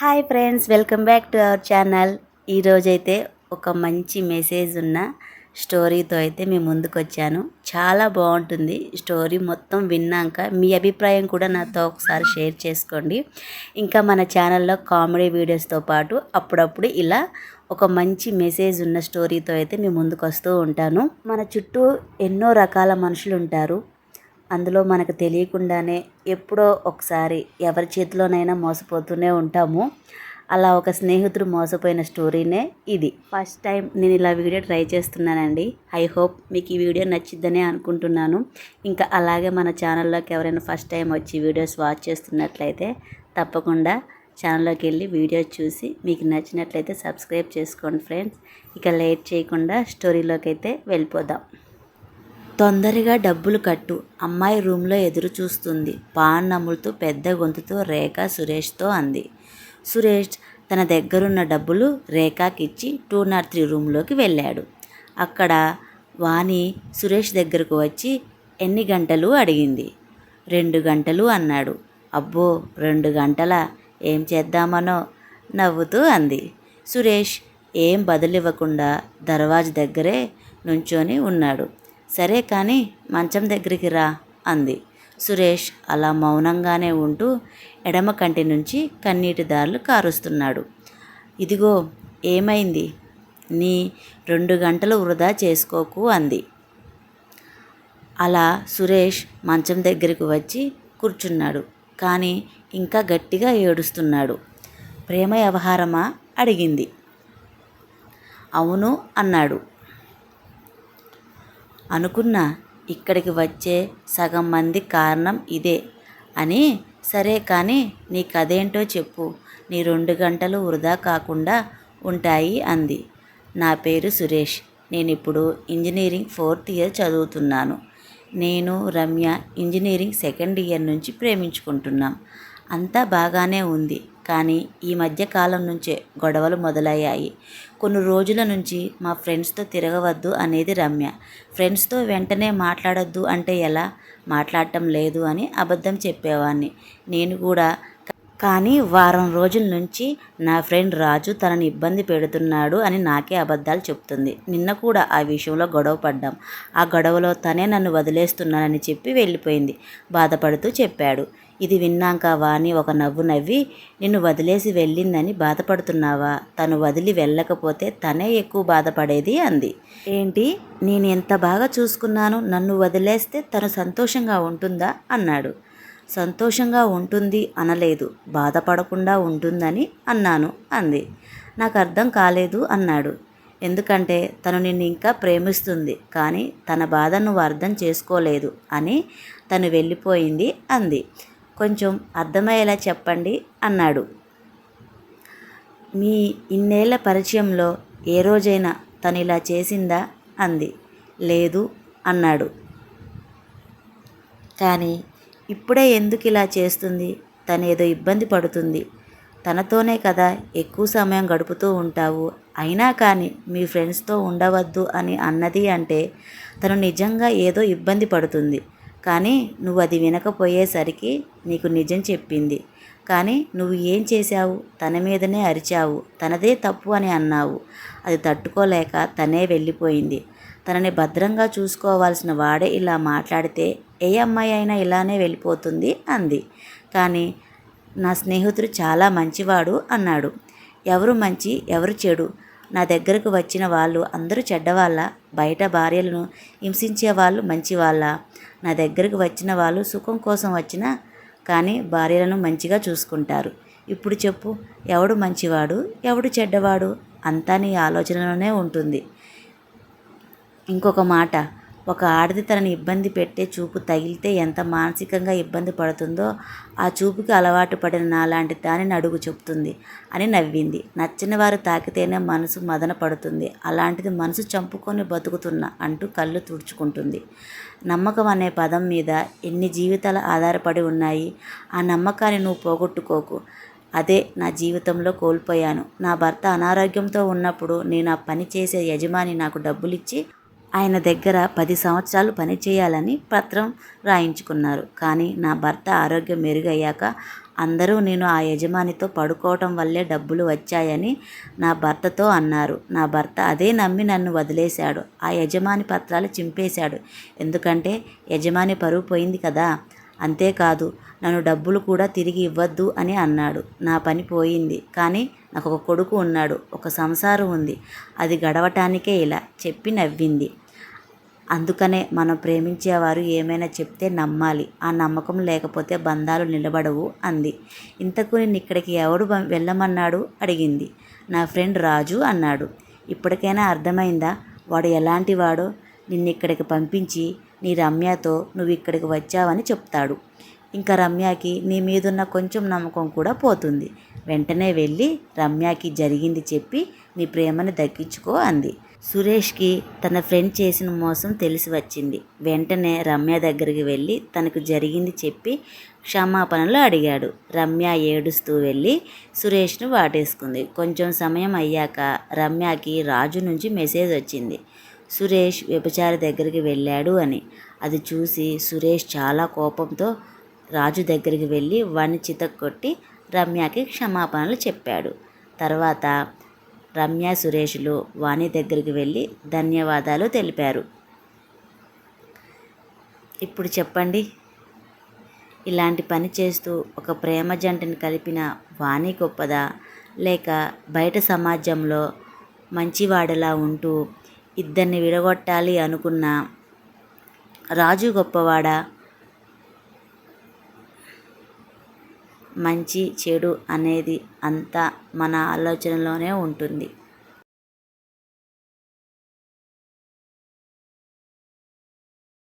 Hi friends welcome back to our channel. ఈరోజైతే ఒక మంచి మెసేజ్ ఉన్న స్టోరీతో అయితే మీ ముందుకు వచ్చాను చాలా బాగుంటుంది స్టోరీ మొత్తం విన్నాక. మీ అభిప్రాయం కూడా నాతో ఒకసారి షేర్ చేసుకోండి. ఇంకా మన ఛానల్లో కామెడీ వీడియోస్తో పాటు అప్పుడప్పుడు ఇలా ఒక మంచి మెసేజ్ ఉన్న స్టోరీతో అయితే మీ ముందుకు వస్తూ ఉంటాను. మన చుట్టూ ఎన్నో రకాల మనుషులు ఉంటారు అందులో మనకు తెలియకుండానే ఎప్పుడో ఒకసారి ఎవరి చేతిలోనైనా మోసపోతూనే ఉంటాము. అలా ఒక స్నేహితుడు మోసపోయిన స్టోరీనే ఇది. ఫస్ట్ టైం నేను ఇలా వీడియో ట్రై చేస్తున్నానండి. ఐ హోప్ మీకు ఈ వీడియో నచ్చిద్దనే అనుకుంటున్నాను. ఇంకా అలాగే మన ఛానల్లోకి ఎవరైనా ఫస్ట్ టైం వచ్చి వీడియోస్ వాచ్ చేస్తున్నట్లయితే తప్పకుండా ఛానల్లోకి వెళ్ళి వీడియో చూసి మీకు నచ్చినట్లయితే సబ్స్క్రైబ్ చేసుకోండి ఫ్రెండ్స్. ఇక లేట్ చేయకుండా స్టోరీలోకి అయితే వెళ్ళిపోదాం. తొందరగా డబ్బులు కట్టు. అమ్మాయి రూమ్లో ఎదురు చూస్తుంది పాన్ నములుతూ పెద్ద గొంతుతో రేఖ సురేష్తో అంది. సురేష్ తన దగ్గరున్న డబ్బులు రేఖకిచ్చి టూ నాట్ త్రీ రూమ్లోకి వెళ్ళాడు. అక్కడ వాణి సురేష్ దగ్గరకు వచ్చి ఎన్ని గంటలు? అడిగింది. రెండు గంటలు అన్నాడు. అబ్బో రెండు గంటల? ఏం చేద్దామనో? నవ్వుతూ అంది. సురేష్ ఏం బదులివ్వకుండా దర్వాజ దగ్గరే నుంచొని ఉన్నాడు. సరే కానీ మంచం దగ్గరికి రా అంది. సురేష్ అలా మౌనంగానే ఉంటూ ఎడమ కంటి నుంచి కన్నీటి దారులు కారుస్తున్నాడు. ఇదిగో ఏమైంది? నీ రెండు గంటలు వృధా చేసుకోకు అంది. అలా సురేష్ మంచం దగ్గరికి వచ్చి కూర్చున్నాడు కానీ ఇంకా గట్టిగా ఏడుస్తున్నాడు. ప్రేమ వ్యవహారమా? అడిగింది. అవును అన్నాడు. అనుకున్నా ఇక్కడికి వచ్చే సగం మంది కారణం ఇదే అని సరే కానీ నీ కథేంటో చెప్పు. నీ రెండు గంటలు వృధా కాకుండా ఉంటాయి అంది. నా పేరు సురేష్. నేను ఇప్పుడు ఇంజనీరింగ్ ఫోర్త్ ఇయర్ చదువుతున్నాను. నేను రమ్య ఇంజనీరింగ్ సెకండ్ ఇయర్ నుంచి ప్రేమించుకుంటున్నాం. అంతా బాగానే ఉంది. కానీ ఈ మధ్య కాలం నుంచే గొడవలు మొదలయ్యాయి. కొన్ని రోజుల నుంచి మా ఫ్రెండ్స్తో తిరగవద్దు అనేది రమ్య. ఫ్రెండ్స్తో వెంటనే మాట్లాడొద్దు అంటే ఎలా? మాట్లాడటం లేదు అని అబద్ధం చెప్పేవాడిని నేను కూడా కానీ వారం రోజుల నుంచి నా ఫ్రెండ్ రాజు తనని ఇబ్బంది పెడుతున్నాడు అని నాకే అబద్ధాలు చెప్తుంది. నిన్న కూడా ఆ విషయంలో గొడవ పడ్డాం. ఆ గొడవలో తనే నన్ను వదిలేస్తున్నానని చెప్పి వెళ్ళిపోయింది. బాధపడుతూ చెప్పాడు. ఇది విన్నాక వాణి ఒక నవ్వు నవ్వి నిన్ను వదిలేసి వెళ్ళిందని బాధపడుతున్నావా? తను వదిలి వెళ్ళకపోతే తనే ఎక్కువ బాధపడేది అంది. ఏంటి? నేను ఎంత బాగా చూసుకున్నాను? నన్ను వదిలేస్తే తను సంతోషంగా ఉంటుందా? అన్నాడు. సంతోషంగా ఉంటుంది అనలేదు. బాధపడకుండా ఉంటుందని అన్నాను అంది. నాకు అర్థం కాలేదు అన్నాడు. ఎందుకంటే తను నిన్ను ఇంకా ప్రేమిస్తుంది కానీ తన బాధ నువ్వు అర్థం చేసుకోలేదు అని తను వెళ్ళిపోయింది అంది. కొంచెం అర్థమయ్యేలా చెప్పండి అన్నాడు. మీ ఇన్నేళ్ళ పరిచయంలో ఏ రోజైనా తను ఇలా చేసిందా? అంది. లేదు అన్నాడు. కానీ ఇప్పుడే ఎందుకు ఇలా చేస్తుంది? తనేదో ఇబ్బంది పడుతుంది. తనతోనే కదా ఎక్కువ సమయం గడుపుతూ ఉంటావు. అయినా కానీ మీ ఫ్రెండ్స్తో ఉండవద్దు అని అన్నది అంటే తను నిజంగా ఏదో ఇబ్బంది పడుతుంది. కానీ నువ్వు అది వినకపోయేసరికి నీకు నిజం చెప్పింది. కానీ నువ్వు ఏం చేశావు? తన మీదనే అరిచావు. తనదే తప్పు అని అన్నావు. అది తట్టుకోలేక తనే వెళ్ళిపోయింది. తనని భద్రంగా చూసుకోవాల్సిన వాడే ఇలా మాట్లాడితే ఏ అమ్మాయి అయినా ఇలానే వెళ్ళిపోతుంది అంది. కానీ నా స్నేహితుడు చాలా మంచివాడు అన్నాడు. ఎవరు మంచి? ఎవరు చెడు? నా దగ్గరకు వచ్చిన వాళ్ళు అందరూ చెడ్డవాళ్ళ బయట భార్యలను హింసించే వాళ్ళు మంచివాళ్ళ. నా దగ్గరకు వచ్చిన వాళ్ళు సుఖం కోసం వచ్చినా కానీ భార్యలను మంచిగా చూసుకుంటారు. ఇప్పుడు చెప్పు ఎవడు మంచివాడు ఎవడు చెడ్డవాడు? అంతా నీ ఆలోచనలోనే ఉంటుంది. ఇంకొక మాట ఒక ఆడది తనని ఇబ్బంది పెట్టే చూపు తగిలితే ఎంత మానసికంగా ఇబ్బంది పడుతుందో ఆ చూపుకి అలవాటు పడిన నాలాంటి దానిని అడుగు చెప్తుంది అని నవ్వింది. నచ్చిన వారు తాకితేనే మనసు మదన పడుతుంది. అలాంటిది మనసు చంపుకొని బతుకుతున్న అంటూ కళ్ళు తుడుచుకుంటుంది. నమ్మకం అనే పదం మీద ఎన్ని జీవితాలు ఆధారపడి ఉన్నాయి? ఆ నమ్మకాన్ని నువ్వు పోగొట్టుకోకు. అదే నా జీవితంలో కోల్పోయాను. నా భర్త అనారోగ్యంతో ఉన్నప్పుడు నేను ఆ పని చేసే యజమాని నాకు డబ్బులిచ్చి ఆయన దగ్గర పది సంవత్సరాలు పనిచేయాలని పత్రం రాయించుకున్నారు. కానీ నా భర్త ఆరోగ్యం మెరుగయ్యాక అందరూ నేను ఆ యజమానితో పడుకోవటం వల్లే డబ్బులు వచ్చాయని నా భర్తతో అన్నారు. నా భర్త అదే నమ్మి నన్ను వదిలేశాడు. ఆ యజమాని పత్రాలు చింపేశాడు. ఎందుకంటే యజమాని పరువు పోయింది కదా. అంతేకాదు నన్ను డబ్బులు కూడా తిరిగి ఇవ్వద్దు అని అన్నాడు. నా పని పోయింది. కానీ నాకు ఒక కొడుకు ఉన్నాడు ఒక సంసారం ఉంది. అది గడవటానికే ఇలా చెప్పి నవ్వింది. అందుకనే మనం ప్రేమించేవారు ఏమైనా చెప్తే నమ్మాలి. ఆ నమ్మకం లేకపోతే బంధాలు నిలబడవు అంది. ఇంతకు నేను ఇక్కడికి ఎవడు వెళ్ళమన్నాడు? అడిగింది. నా ఫ్రెండ్ రాజు అన్నాడు. ఇప్పటికైనా అర్థమైందా? వాడు ఎలాంటి వాడో? నిన్ను ఇక్కడికి పంపించి నీ రమ్యతో నువ్వు ఇక్కడికి వచ్చావని చెప్తాడు. ఇంకా రమ్యకి నీ మీదున్న కొంచెం నమ్మకం కూడా పోతుంది. వెంటనే వెళ్ళి రమ్యకి జరిగింది చెప్పి నీ ప్రేమని దక్కించుకో అంది. సురేష్కి తన ఫ్రెండ్ చేసిన మోసం తెలిసి వచ్చింది. వెంటనే రమ్య దగ్గరికి వెళ్ళి తనకు జరిగింది చెప్పి క్షమాపణలు అడిగాడు. రమ్య ఏడుస్తూ వెళ్ళి సురేష్ను వాటేసుకుంది. కొంచెం సమయం అయ్యాక రమ్యకి రాజు నుంచి మెసేజ్ వచ్చింది. సురేష్ వ్యభిచారి దగ్గరికి వెళ్ళాడు అని. అది చూసి సురేష్ చాలా కోపంతో రాజు దగ్గరికి వెళ్ళి వాణ్ణి చితక్కొట్టి రమ్యకి క్షమాపణలు చెప్పాడు. తర్వాత రమ్య సురేష్లు వాణి దగ్గరికి వెళ్ళి ధన్యవాదాలు తెలిపారు. ఇప్పుడు చెప్పండి. ఇలాంటి పని చేస్తూ ఒక ప్రేమ జంటని కలిపిన వాణి గొప్పదా? లేక బయట సమాజంలో మంచివాడలా ఉంటూ ఇద్దరిని విడగొట్టాలి అనుకున్న రాజు గొప్పవాడా? మంచి చెడు అనేది అంతా మన ఆలోచనలోనే ఉంటుంది.